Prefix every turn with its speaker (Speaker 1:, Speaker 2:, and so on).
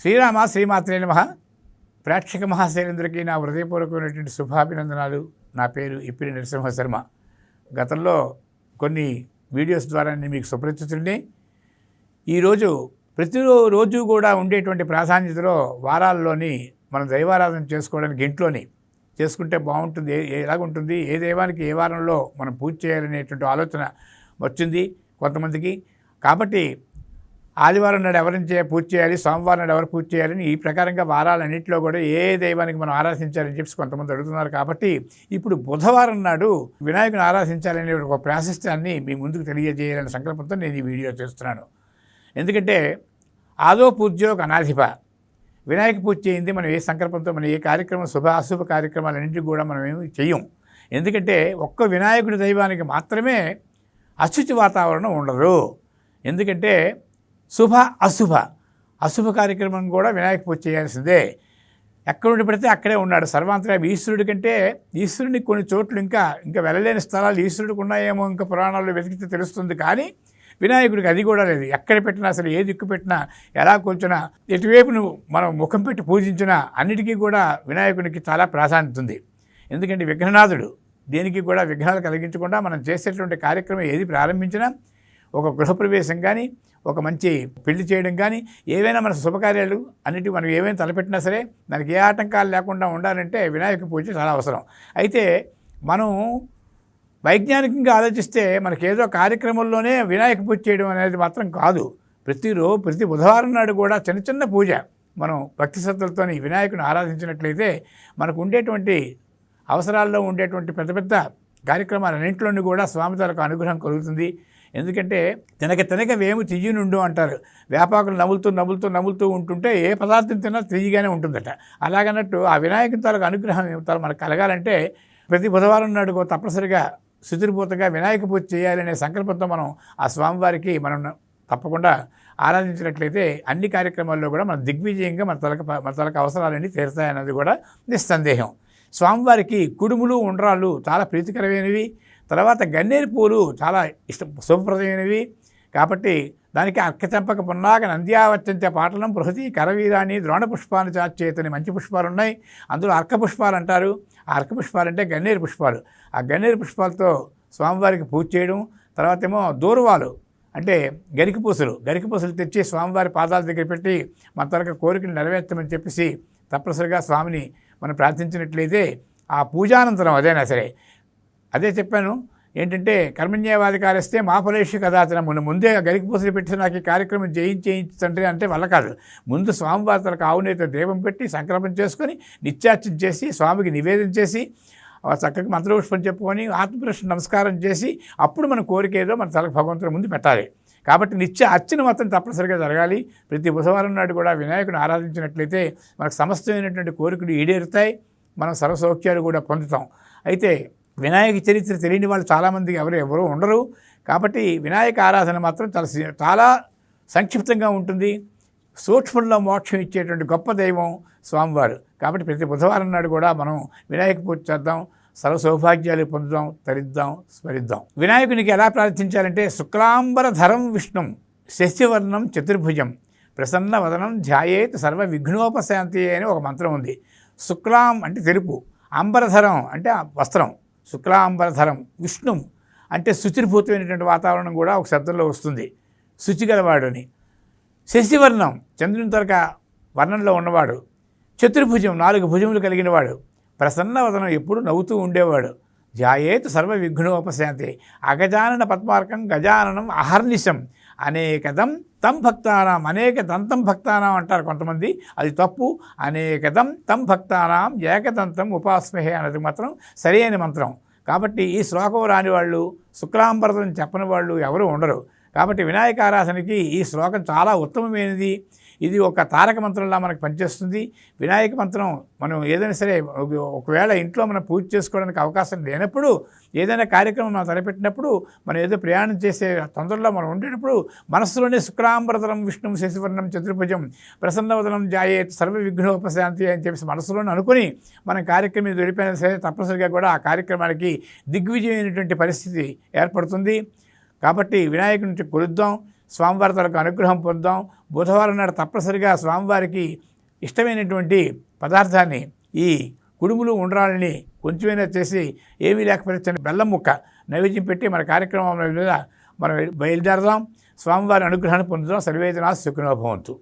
Speaker 1: శ్రీరామ శ్రీమాత్రే నమ. ప్రేక్షక మహాశైలందరికీ నా హృదయపూర్వకమైనటువంటి శుభాభినందనాలు. నా పేరు ఇప్పిరి నరసింహ శర్మ. గతంలో కొన్ని వీడియోస్ ద్వారా నేను మీకు సుపరిచితుడిని. ఈరోజు ప్రతిరోజు కూడా ఉండేటువంటి ప్రాధాన్యతలో వారాల్లోని మనం దైవారాధన చేసుకోవడానికి ఇంట్లోని చేసుకుంటే బాగుంటుంది ఏ ఎలాగుంటుంది ఏ దైవానికి ఏ వారంలో మనం పూజ చేయాలనేటువంటి ఆలోచన వచ్చింది కొంతమందికి. కాబట్టి ఆదివారం నాడు ఎవరిని పూర్తి పూజ చేయాలి సోమవారం నాడు ఎవరు పూజ చేయాలని ఈ ప్రకారంగా వారాలన్నింటిలో కూడా ఏ దైవానికి మనం ఆరాధించాలని చెప్పి కొంతమంది అడుగుతున్నారు. కాబట్టి ఇప్పుడు బుధవారం నాడు వినాయకుని ఆరాధించాలనే ఒక ప్రాశస్త్యాన్ని మీ ముందుకు తెలియజేయాలనే సంకల్పంతో నేను ఈ వీడియో చేస్తున్నాను. ఎందుకంటే ఆదో పూజ్యో అనాధిప. వినాయక పూజ చేయింది మనం ఏ సంకల్పంతో మనం ఏ కార్యక్రమం శుభ అశుభ కార్యక్రమాలన్నింటికి కూడా మనం ఏమి చెయ్యం. ఎందుకంటే ఒక్క వినాయకుడి దైవానికి మాత్రమే అశుచి వాతావరణం ఉండదు. ఎందుకంటే శుభ అశుభ. అశుభ కార్యక్రమం కూడా వినాయక పూజ చేయాల్సిందే. ఎక్కడుండి పెడితే అక్కడే ఉన్నాడు. సర్వాంతర్యామి ఈశ్వరుడి కంటే ఈశ్వరుడికి కొన్ని చోట్ల ఇంకా ఇంకా వెళ్ళలేని స్థలాలు ఈశ్వరుడికి ఉన్నాయేమో ఇంకా పురాణాల్లో వెతికితే తెలుస్తుంది. కానీ వినాయకుడికి అది కూడా లేదు. ఎక్కడ పెట్టినా అసలు ఏ దిక్కు పెట్టినా ఎలా కూర్చున్నా ఎటువైపు నువ్వు మనం ముఖం పెట్టి పూజించినా అన్నిటికీ కూడా వినాయకుడికి చాలా ప్రాధాన్యత ఉంది. ఎందుకంటే విఘ్ననాథుడు దేనికి కూడా విఘ్నాలు కలిగించకుండా మనం చేసేటువంటి కార్యక్రమం ఏది ప్రారంభించినా ఒక గృహప్రవేశం కానీ ఒక మంచి పెళ్ళి చేయడం కానీ ఏవైనా మన శుభకార్యాలు అన్నిటి మనం ఏమైనా తలపెట్టినా సరే దానికి ఏ ఆటంకాలు లేకుండా ఉండాలంటే వినాయక పూజ చాలా అవసరం. అయితే మనం వైజ్ఞానికంగా ఆలోచిస్తే మనకేదో కార్యక్రమంలోనే వినాయక పూజ చేయడం అనేది మాత్రం కాదు. ప్రతిరోజు ప్రతి బుధవారం నాడు కూడా చిన్న చిన్న పూజ మనం భక్తి శ్రద్ధలతో వినాయకుని ఆరాధించినట్లయితే మనకు ఉండేటువంటి అవసరాల్లో ఉండేటువంటి పెద్ద పెద్ద కార్యక్రమాలన్నింటిలోని కూడా స్వామి తలకు అనుగ్రహం కలుగుతుంది. ఎందుకంటే తినక తినక వేము తియ్యనుండు అంటారు. వేపాకులు నవ్వులుతూ నవ్వులుతూ నవ్వులుతూ ఉంటుంటే ఏ పదార్థం తిన్నా తియ్యగానే ఉంటుందట. అలాగన్నట్టు ఆ వినాయకుని తాలూకు అనుగ్రహం ఏమిటారు మనకు కలగాలంటే ప్రతి బుధవారం నాడు తప్పనిసరిగా శుతిరిపూతగా వినాయక పూజ చేయాలనే సంకల్పంతో మనం ఆ స్వామివారికి మనం తప్పకుండా ఆరాధించినట్లయితే అన్ని కార్యక్రమాల్లో కూడా మన దిగ్విజయంగా మన తలక మన తలక అవసరాలన్నీ తీరుతాయన్నది కూడా నిస్సందేహం. స్వామివారికి కుడుములు ఉండ్రాళ్ళు చాలా ప్రీతికరమైనవి. తర్వాత గన్నేరు పూలు చాలా ఇష్ట శుభప్రదమైనవి. కాబట్టి దానికి అక్కచెంపక పున్నాక నంద్యావచ్చంచ పాటలం బృహతి కరవీరాని ద్రోణ పుష్పాన్ని చాచేతని మంచి పుష్పాలు ఉన్నాయి అందులో అర్క పుష్పాలు అంటారు. ఆ అర్క పుష్పాలు అంటే గన్నేరు పుష్పాలు. ఆ గన్నేరు పుష్పాలతో స్వామివారికి పూజ చేయడం. తర్వాత ఏమో దూర్వాలు అంటే గరికి పూసలు. గరికి పూసలు తెచ్చి స్వామివారి పాదాల దగ్గర పెట్టి మన తరగ కోరికలు నెరవేర్చమని చెప్పేసి తప్పనిసరిగా స్వామిని మనం ప్రార్థించినట్లయితే ఆ పూజానంతరం అదైనా సరే అదే చెప్పాను ఏంటంటే కర్మణ్యవాధికారిస్తే మా ఫలేషు కదాచన మొన్న ముందే గరికి పూసలు పెట్టి నాకు ఈ కార్యక్రమం చేయించేయించండి అంటే వల్ల కాదు. ముందు స్వామివార్తలకు ఆవునేత దేవం పెట్టి సంకల్పం చేసుకొని నిత్యార్చన చేసి స్వామికి నివేదన చేసి చక్కగా మంత్రపుష్పం చెప్పుకొని ఆత్మపురుష నమస్కారం చేసి అప్పుడు మన కోరిక ఏదో మన తలకు భగవంతుడి ముందు పెట్టాలి. కాబట్టి నిత్య అర్చన మాత్రం తప్పనిసరిగా జరగాలి. ప్రతి బుధవారం నాడు కూడా వినాయకుని ఆరాధించినట్లయితే మనకు సమస్తమైనటువంటి కోరికలు ఈడేరుతాయి. మనం సర్వసౌఖ్యాలు కూడా పొందుతాం. అయితే వినాయక చరిత్ర తెలియని వాళ్ళు చాలామంది ఎవరు ఎవరు ఉండరు. కాబట్టి వినాయక ఆరాధన మాత్రం చాలా చాలా సంక్షిప్తంగా ఉంటుంది. సూక్ష్మంలో మోక్షం ఇచ్చేటువంటి గొప్ప దైవం స్వామివారు. కాబట్టి ప్రతి బుధవారం నాడు కూడా మనం వినాయక పూజ చేద్దాం సర్వ సౌభాగ్యాలు పొందుదాం తరిద్దాం స్మరిద్దాం. వినాయకునికి ఎలా ప్రార్థించాలంటే శుక్లాంబరధరం విష్ణుం శశివర్ణం చతుర్భుజం ప్రసన్న వదనం ధ్యాయేత్ సర్వ విఘ్నోపశాంతి అని ఒక మంత్రం ఉంది. శుక్లాం అంటే తెలుపు అంబరధరం అంటే ఆ వస్త్రం. శుక్లాంబరధరం విష్ణు అంటే శుచిర్భూతమైనటువంటి వాతావరణం కూడా ఒక శబ్దంలో వస్తుంది. శుచిగలవాడు అని శశివర్ణం చంద్రుని తరక వర్ణంలో ఉన్నవాడు. చతుర్భుజం నాలుగు భుజములు కలిగినవాడు ప్రసన్నవదనం ఎప్పుడు నవ్వుతూ ఉండేవాడు. ధ్యాయేత్ సర్వ విఘ్నోపశాంతి అగజానన పద్మార్కం గజాననం అహర్నిశం. అనేకదం తం భక్తానాం అనేక దంతం భక్తానాం అంటారు కొంతమంది. అది తప్పు. అనేకదం తం భక్తానాం ఏకదంతం ఉపాస్మహే అన్నది మాత్రం సరైన మంత్రం. కాబట్టి ఈ శ్లోకం రాని వాళ్ళు శుక్లాంబరతం చెప్పని వాళ్ళు ఎవరు ఉండరు. కాబట్టి వినాయక ఆరాధనకి ఈ శ్లోకం చాలా ఉత్తమమైనది. ఇది ఒక తారక మంత్రంలా మనకు పనిచేస్తుంది. వినాయక మంత్రం మనం ఏదైనా సరే ఒకవేళ ఇంట్లో మనం పూజ చేసుకోవడానికి అవకాశం లేనప్పుడు ఏదైనా కార్యక్రమం మనం తలపెట్టినప్పుడు మనం ఏదో ప్రయాణం చేసే తొందరలో మనం ఉండేటప్పుడు మనస్సులోనే శుక్లాంబరతనం విష్ణు శశివర్ణం చతుర్భుజం ప్రసన్నవదనం జాయే సర్వ విఘ్నోపశాంతి అని చెప్పేసి మనసులోనే అనుకుని మనం కార్యక్రమం వెళ్ళిపోయినా సరే తప్పనిసరిగా కూడా ఆ కార్యక్రమానికి దిగ్విజయమైనటువంటి పరిస్థితి ఏర్పడుతుంది. కాబట్టి వినాయకుడి నుంచి కొలుద్దాం. స్వామివారి తరకు అనుగ్రహం పొందాం. బుధవారం నాడు తప్పనిసరిగా స్వామివారికి ఇష్టమైనటువంటి పదార్థాన్ని ఈ కుడుములు ఉండ్రాలని కొంచెమైనా చేసి ఏమీ లేకపోతే చిన్న బెల్లం ముక్క నైవేద్యం పెట్టి మన కార్యక్రమం మీద మనం బయలుదేరదాం. స్వామివారి అనుగ్రహాన్ని పొందుదాం. సర్వేదనా సుఖనోభవంతు